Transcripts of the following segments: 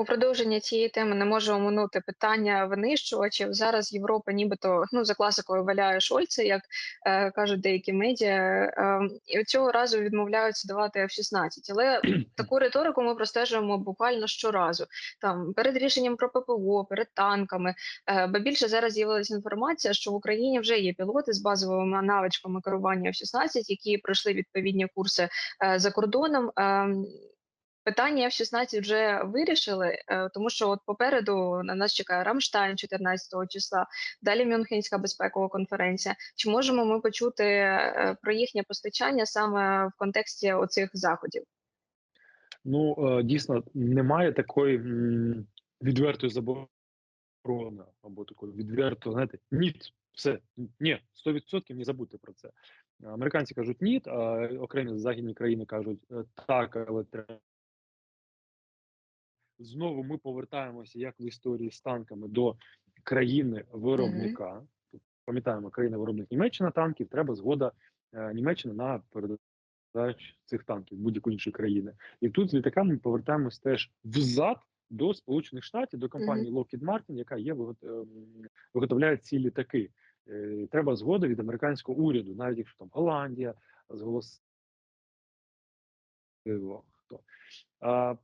У продовження цієї теми не можу оминути питання винищувачів. Зараз Європа, нібито ну за класикою валяє Шольца, як е, кажуть деякі медіа, е, і цього разу відмовляються давати F-16. Але таку риторику ми простежуємо буквально щоразу. Там перед рішенням про ППО, перед танками. Е, ба більше зараз з'явилася інформація, що в Україні вже є пілоти з базовими навичками керування F-16, які пройшли відповідні курси е, за кордоном. Е, Питання F-16 вже вирішили, е, тому що от попереду на нас чекає Рамштайн 14 числа, далі Мюнхенська безпекова конференція. Чи можемо ми почути е, про їхнє постачання саме в контексті оцих заходів? Ну е, дійсно немає такої відвертої заборони або такої відверто, знаєте, ні, все ні, 100% не забудьте про це. Американці кажуть ні, а окремі західні країни кажуть так, але треба. Знову ми повертаємося, як в історії з танками, до країни виробника. Пам'ятаємо, країна виробник Німеччина танків, треба згода е, Німеччини на передачу цих танків будь-якої іншої країни. І тут з літаками ми повертаємось теж взад до Сполучених Штатів, до компанії Lockheed Martin, яка є ем, виготовляє ці літаки. Е, Треба згода від американського уряду, навіть якщо там Голландія зголосила. А,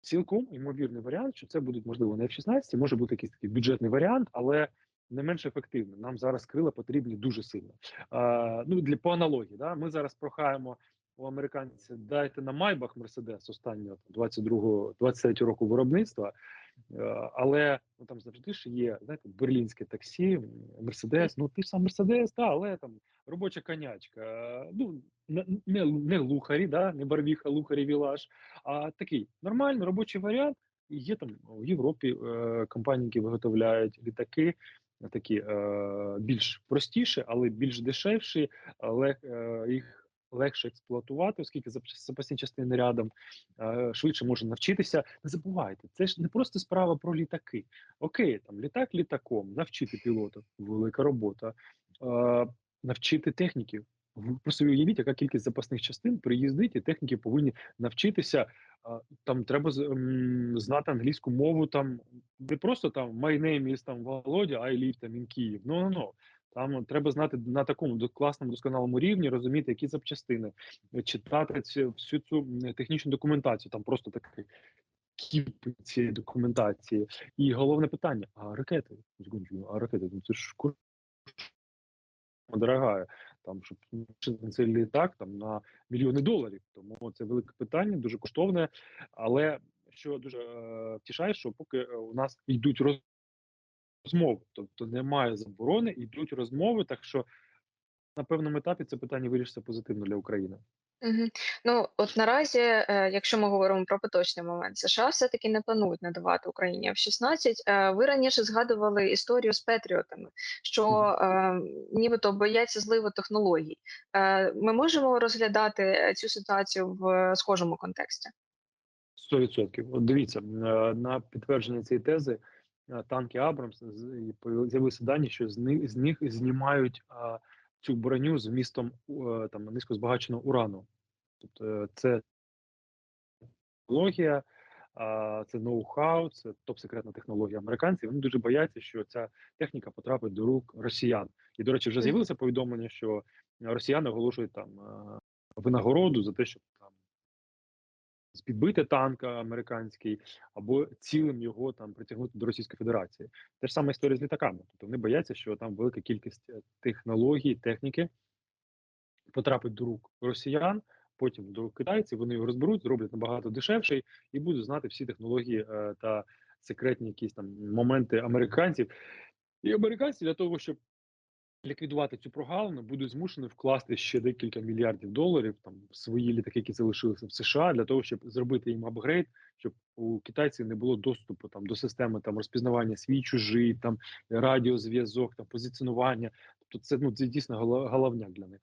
цілком ймовірний варіант, що це будуть можливо не F-16, може бути якийсь такий бюджетний варіант, але не менш ефективно. Нам зараз крила потрібні дуже сильно. А, ну для по аналогії, да, ми зараз прохаємо у американців дайте на Майбах Мерседес останнього 22 23 року виробництва. Е, Але ну там завжди ж є знаєте, берлінське таксі, Мерседес. Ну ти ж сам Мерседес, та але там робоча конячка. Е, Ну не, не, лухарі, да, не барвіха, лухарі вілаж, а такий нормальний робочий варіант. Є там в Європі е, компанії, які виготовляють літаки, такі е, більш простіші, але більш дешевші, але е, їх легше експлуатувати, оскільки запасні частини рядом е, швидше можна навчитися. Не забувайте, це ж не просто справа про літаки. Окей, там літак літаком, навчити пілота, велика робота, е, навчити техніків. Ви Просто уявіть, яка кількість запасних частин приїздить, і техніки повинні навчитися. Там треба знати англійську мову. Там не просто там my name is там Володя, I live там in Київ. Ну ну ну там треба знати на такому класному досконалому рівні, розуміти, які запчастини, е, читати цю всю цю технічну документацію. Там просто такий кіп цієї документації. І головне питання: а ракети? А ракети? Це ж дорогая. Там щоб цей літак там на мільйони доларів. Тому це велике питання, дуже коштовне. Але що дуже е, втішає, що поки е, у нас йдуть розмови, тобто немає заборони, йдуть розмови. Так що на певному етапі це питання вирішиться позитивно для України. Ну от наразі, е, якщо ми говоримо про поточний момент, США все-таки не планують надавати Україні F-16. Е, ви раніше згадували історію з Петріотами, що е, нібито бояться зливу технологій. Е, ми можемо розглядати цю ситуацію в е, схожому контексті. 100%. От дивіться, е, на підтвердження цієї тези е, танки Абрамс з- і появ- з'явилися дані, що з них з них знімають цю броню з вмістом е, там низькозбагаченого урану. Тобто е, це технологія, це ноу-хау, це топ-секретна технологія американців. Вони дуже бояться, що ця техніка потрапить до рук росіян. І, до речі, вже з'явилося повідомлення, що росіяни оголошують там е, винагороду за те, там підбити танк американський або цілим його там притягнути до Російської Федерації. Те ж саме історія з літаками. Тобто вони бояться, що там велика кількість е, технологій, техніки потрапить до рук росіян, потім до китайців. Вони його розберуть, зроблять набагато дешевший і будуть знати всі технології е, та секретні якісь там моменти американців. І американці для того, щоб ліквідувати цю прогалину, будуть змушені вкласти ще декілька мільярдів доларів там в свої літаки, які залишилися в США, для того, щоб зробити їм апгрейд, щоб у китайців не було доступу там до системи там розпізнавання свій чужий, там радіозв'язок, там позиціонування. Тобто, це ну це дійсно голо- головняк для них.